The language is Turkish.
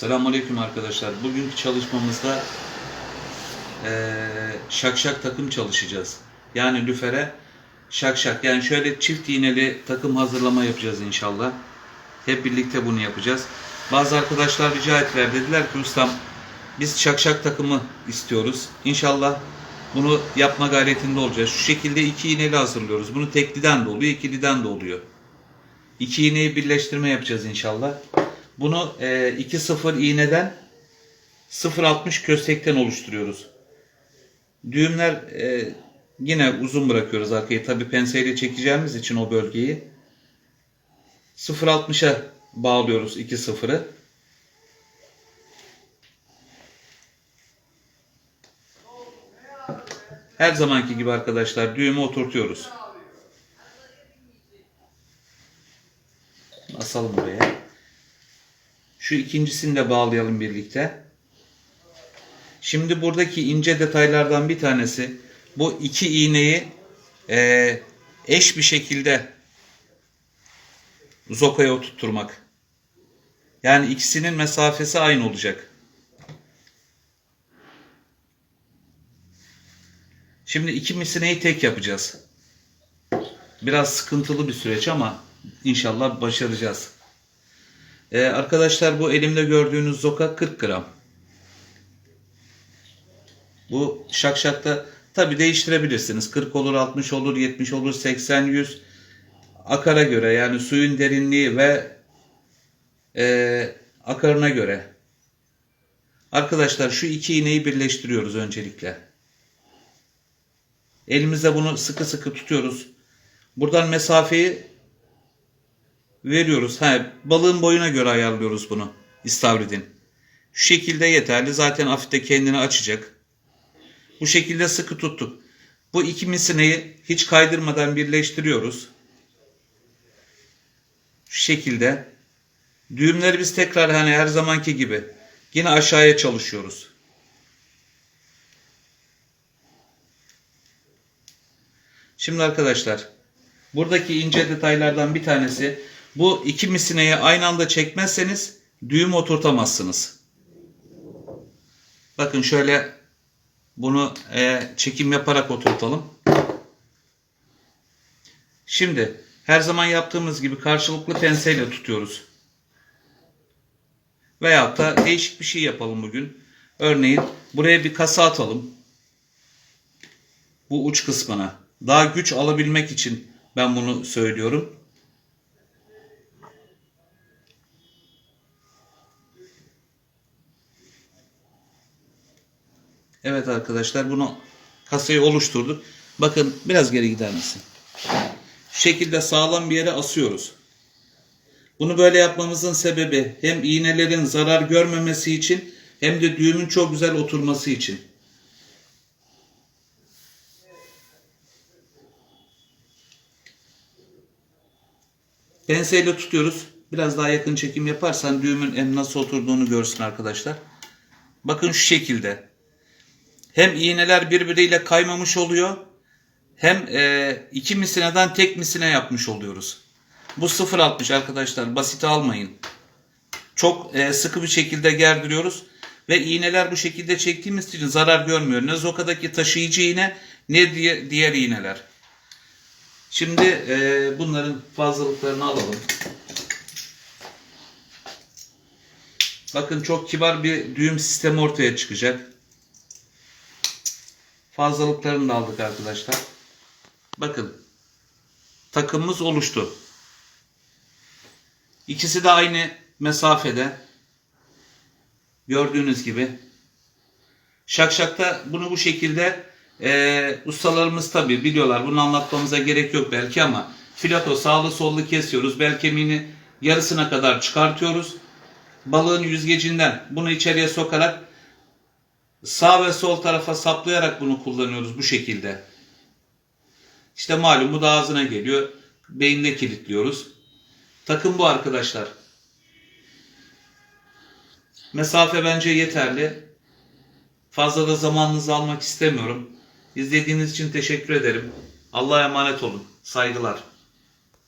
Selamünaleyküm arkadaşlar. Bugünkü çalışmamızda eee şak şak takım çalışacağız. Yani lüfere şak şak. Yani şöyle çift iğneli takım hazırlama yapacağız inşallah. Hep birlikte bunu yapacağız. Bazı arkadaşlar rica ettiler. Dediler ki ustam biz şak şak takımı istiyoruz. İnşallah bunu yapma gayretinde olacağız. Şu şekilde iki iğneli hazırlıyoruz. Bunu tekliden de oluyor, ikiliden de oluyor. İki iğneyi birleştirme yapacağız inşallah. Bunu e, 2-0 iğneden 0.60 köstekten oluşturuyoruz. Düğümler e, yine uzun bırakıyoruz arkayı. Tabi penseyle çekeceğimiz için o bölgeyi. 0.60'a bağlıyoruz 2-0'ı. Her zamanki gibi arkadaşlar düğümü oturtuyoruz. Asalım buraya. Şu ikincisini de bağlayalım birlikte. Şimdi buradaki ince detaylardan bir tanesi bu iki iğneyi eee, eş bir şekilde zokaya oturtturmak. Yani ikisinin mesafesi aynı olacak. Şimdi iki misineyi tek yapacağız. Biraz sıkıntılı bir süreç ama inşallah başaracağız. Ee, arkadaşlar bu elimde gördüğünüz zoka 40 gram. Bu şakşakta tabi değiştirebilirsiniz. 40 olur, 60 olur, 70 olur, 80, 100 akara göre yani suyun derinliği ve e, akarına göre. Arkadaşlar şu iki iğneyi birleştiriyoruz öncelikle. Elimizde bunu sıkı sıkı tutuyoruz. Buradan mesafeyi veriyoruz. Ha, balığın boyuna göre ayarlıyoruz bunu. İstavridin. Şu şekilde yeterli. Zaten hafif de kendini açacak. Bu şekilde sıkı tuttuk. Bu iki misineyi hiç kaydırmadan birleştiriyoruz. Şu şekilde. Düğümleri biz tekrar hani her zamanki gibi yine aşağıya çalışıyoruz. Şimdi arkadaşlar buradaki ince detaylardan bir tanesi bu iki misineyi aynı anda çekmezseniz düğüm oturtamazsınız. Bakın şöyle bunu e, çekim yaparak oturtalım. Şimdi her zaman yaptığımız gibi karşılıklı penseyle tutuyoruz. Veyahut da değişik bir şey yapalım bugün. Örneğin buraya bir kasa atalım. Bu uç kısmına. Daha güç alabilmek için ben bunu söylüyorum. Evet arkadaşlar bunu kasayı oluşturduk. Bakın biraz geri gider misin? Şekilde sağlam bir yere asıyoruz. Bunu böyle yapmamızın sebebi hem iğnelerin zarar görmemesi için hem de düğümün çok güzel oturması için. Penseyle tutuyoruz. Biraz daha yakın çekim yaparsan düğümün hem nasıl oturduğunu görsün arkadaşlar. Bakın şu şekilde. Hem iğneler birbiriyle kaymamış oluyor. Hem e, iki misineden tek misine yapmış oluyoruz. Bu 0.60 arkadaşlar. Basite almayın. Çok e, sıkı bir şekilde gerdiriyoruz. Ve iğneler bu şekilde çektiğimiz için zarar görmüyor. Ne zokadaki taşıyıcı iğne ne diye, diğer iğneler. Şimdi e, bunların fazlalıklarını alalım. Bakın çok kibar bir düğüm sistemi ortaya çıkacak. Fazlalıklarını da aldık arkadaşlar. Bakın. Takımımız oluştu. İkisi de aynı mesafede. Gördüğünüz gibi. Şakşakta bunu bu şekilde e, ustalarımız tabi biliyorlar. Bunu anlatmamıza gerek yok belki ama filato sağlı sollu kesiyoruz. Bel kemiğini yarısına kadar çıkartıyoruz. Balığın yüzgecinden bunu içeriye sokarak sağ ve sol tarafa saplayarak bunu kullanıyoruz bu şekilde. İşte malum bu da ağzına geliyor. Beynine kilitliyoruz. Takım bu arkadaşlar. Mesafe bence yeterli. Fazla da zamanınızı almak istemiyorum. İzlediğiniz için teşekkür ederim. Allah'a emanet olun. Saygılar.